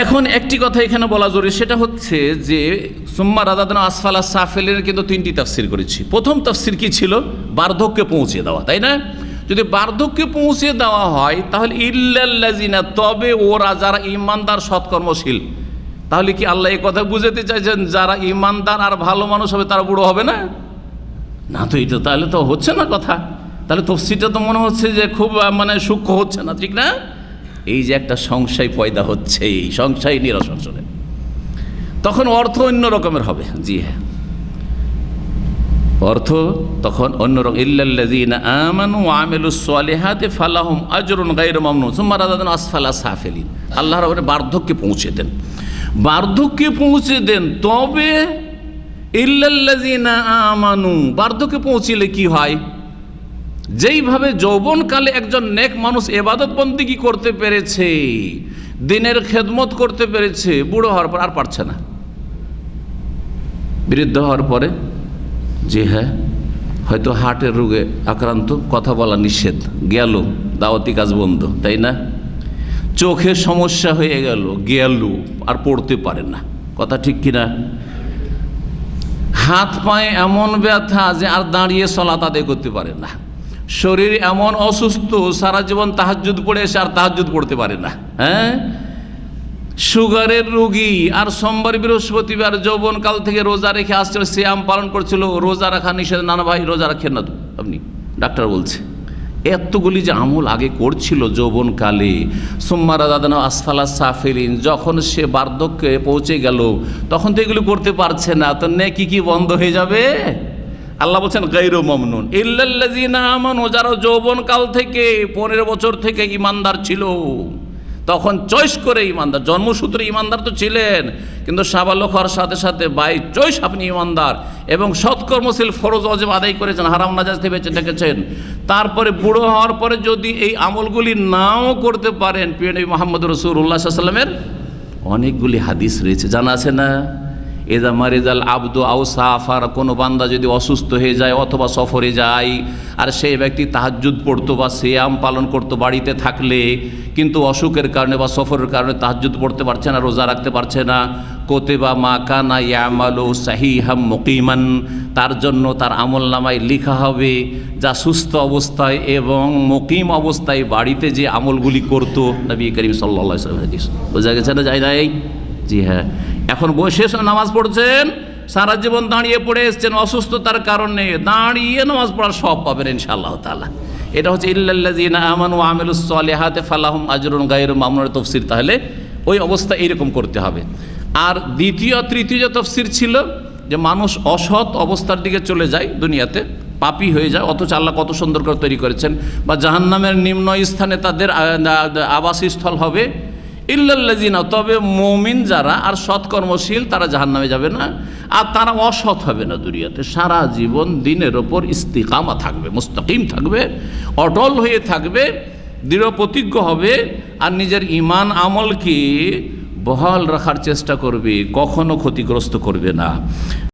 এখন একটি কথা এখানে বলা জরুরি, সেটা হচ্ছে যে সুম্মা রাদাদান আসফালা সাফেলের কিন্তু তিনটি তাফসির করেছি। প্রথম তাফসির কি ছিল? বার্ধক্যে পৌঁছে দেওয়া, তাই না? যদি বার্ধক্যে পৌঁছে দেওয়া হয়, তাহলে ইল্লাল্লাজিনা তবে ওরা যারা ইমানদার সৎকর্মশীল। তাহলে কি আল্লাহ এই কথা বুঝাতে চাইছেন? যারা ইমানদার আর ভালো মানুষ হবে, তারা বুড়ো হবে না? না তো এটা তাহলে তো হচ্ছে না কথা। তাহলে তফসিটা তো মনে হচ্ছে যে খুব মানে সূক্ষ্ম হচ্ছে না, ঠিক না? এই যে একটা সংশয় পয়দা হচ্ছে, এই সংশয় নিরসনে তখন অর্থ অন্য রকমের হবে। জি হ্যাঁ। অর্থ তখন অন্য রকম। ইল্লাল্লাযীনা আমানু ওয়া আমিলুস সালিহাতি ফালাহুম আজরুন গায়রু মামনুন, সুম্মা রাদাদান আসফালা সাফিলিন। আল্লাহ রাব্বুল বার্ধক্যে পৌঁছে দেন। বার্ধক্যে পৌঁছে দেন, তবে ইল্লাল্লাযীনা আমানু, বার্ধক্যে পৌঁছিলে কি হয়? যেইভাবে যৌবনকালে একজন নেক মানুষ এবাদত বন্দিগি করতে পেরেছে? দিনের খেদমত করতে পেরেছে, বুড়ো হওয়ার পর আর পারছে না। বৃদ্ধ হওয়ার পরে, যে হ্যাঁ হয়তো হার্টের রোগে আক্রান্ত, কথা বলা নিষেধ, গেল, দাওয়াতি কাজ বন্ধ, তাই না? চোখের সমস্যা হয়ে গেল গেল, আর পড়তে পারে না। কথা ঠিক কিনা? হাত পায়ে এমন ব্যথা যে আর দাঁড়িয়ে সলাত আদায় করতে পারে না। শরীর এমন অসুস্থ, সারা জীবন তাহাজুদ পড়ে এসে আর তাহাজুদ পড়তে পারে না হ্যাঁ? সুগারের রোগী আর সোমবার বৃহস্পতিবার যৌবনকাল থেকে রোজা রেখে আসছিল শ্যাম পালন করছিল, রোজা রাখা নিষেধ নানা ভাই, রোজা রাখেন না আপনি, ডাক্তার বলছে। এতগুলি যে আমল আগে করছিল যৌবনকালে সোম্মারা দাদানা আসফালা সাফেরিন। যখন সে বার্ধক্যে পৌঁছে গেল, তখন তো এগুলো করতে পারছে না, তো নে কি কি বন্ধ হয়ে যাবে? আল্লাহ বলছেন গৈর মমনুন। ইল্লাল্লাযিনা আমানু, যারা যৌবনকাল থেকে পনেরো বছর থেকে ইমানদার ছিল, তখন চয়েস করে ইমানদার জন্মসূত্রে ইমানদার তো ছিলেন, কিন্তু সাবালক হওয়ার সাথে সাথে বাই চয়েস আপনি ইমানদার এবং সৎকর্মশীল ফরজ অজেব আদায় করেছেন, হারাম নাজাজ থেকে বেঁচে থেকেছেন। তারপরে বুড়ো হওয়ার পরে যদি এই আমলগুলি নাও করতে পারেন, প্রিয় নবী মোহাম্মদ রসুল্লাহ সাল্লামের অনেকগুলি হাদিস রয়েছে, জানা আছে না? এদা মারিজাল আব্দু আউ সাফার কোনো বান্দা যদি অসুস্থ হয়ে যায় অথবা সফরে যায়, আর সেই ব্যক্তি তাহাজ্জুদ পড়তো বা সিয়াম পালন করতো বাড়িতে থাকলে, কিন্তু অসুখের কারণে বা সফরের কারণে তাহাজ্জুদ পড়তে পারছে না, রোজা রাখতে পারছে না। কোতে বা মা কানা ইয়ামালু সাহিহাম মুকিমান তার জন্য তার আমল নামায় লেখা হবে, যা সুস্থ অবস্থায় এবং মুকিম অবস্থায় বাড়িতে যে আমলগুলি করতো নবী করিম সাল্লা বোঝা গেছে না যায় নাই? জি হ্যাঁ। এখন বসে নামাজ পড়ছেন, সারা জীবন দাঁড়িয়ে পড়ে এসছেন, অসুস্থতার কারণে দাঁড়িয়ে নামাজ পড়ার সব পাবেন ইনশাআল্লাহ তাআলা। এটা হচ্ছে, ইল্লাল্লাযিনা আমানু ওয়া আমিলুস সালিহাতি ফালাহুম আজরুন গায়রু মামনুন তফসির। তাহলে ওই অবস্থা এইরকম করতে হবে। আর দ্বিতীয়, তৃতীয় যে তফসির ছিল, যে মানুষ অসৎ অবস্থার দিকে চলে যায় দুনিয়াতে, পাপি হয়ে যায়, অথচ আল্লাহ কত সুন্দর করে তৈরি করেছেন। বা জাহান্নামের নিম্ন স্থানে তাদের আবাসস্থল হবে ইল্লাল্লাজিনা তবে মমিন যারা আর সৎকর্মশীল, তারা জাহান্নামে যাবে না, আর তারা অসৎ হবে না দুনিয়াতে। সারা জীবন দিনের ওপর ইস্তিকামা থাকবে, মুস্তাকিম থাকবে, অটল হয়ে থাকবে দৃঢ় প্রতিজ্ঞ হবে, আর নিজের ইমান আমলকে বহাল রাখার চেষ্টা করবে, কখনো ক্ষতিগ্রস্ত করবে না।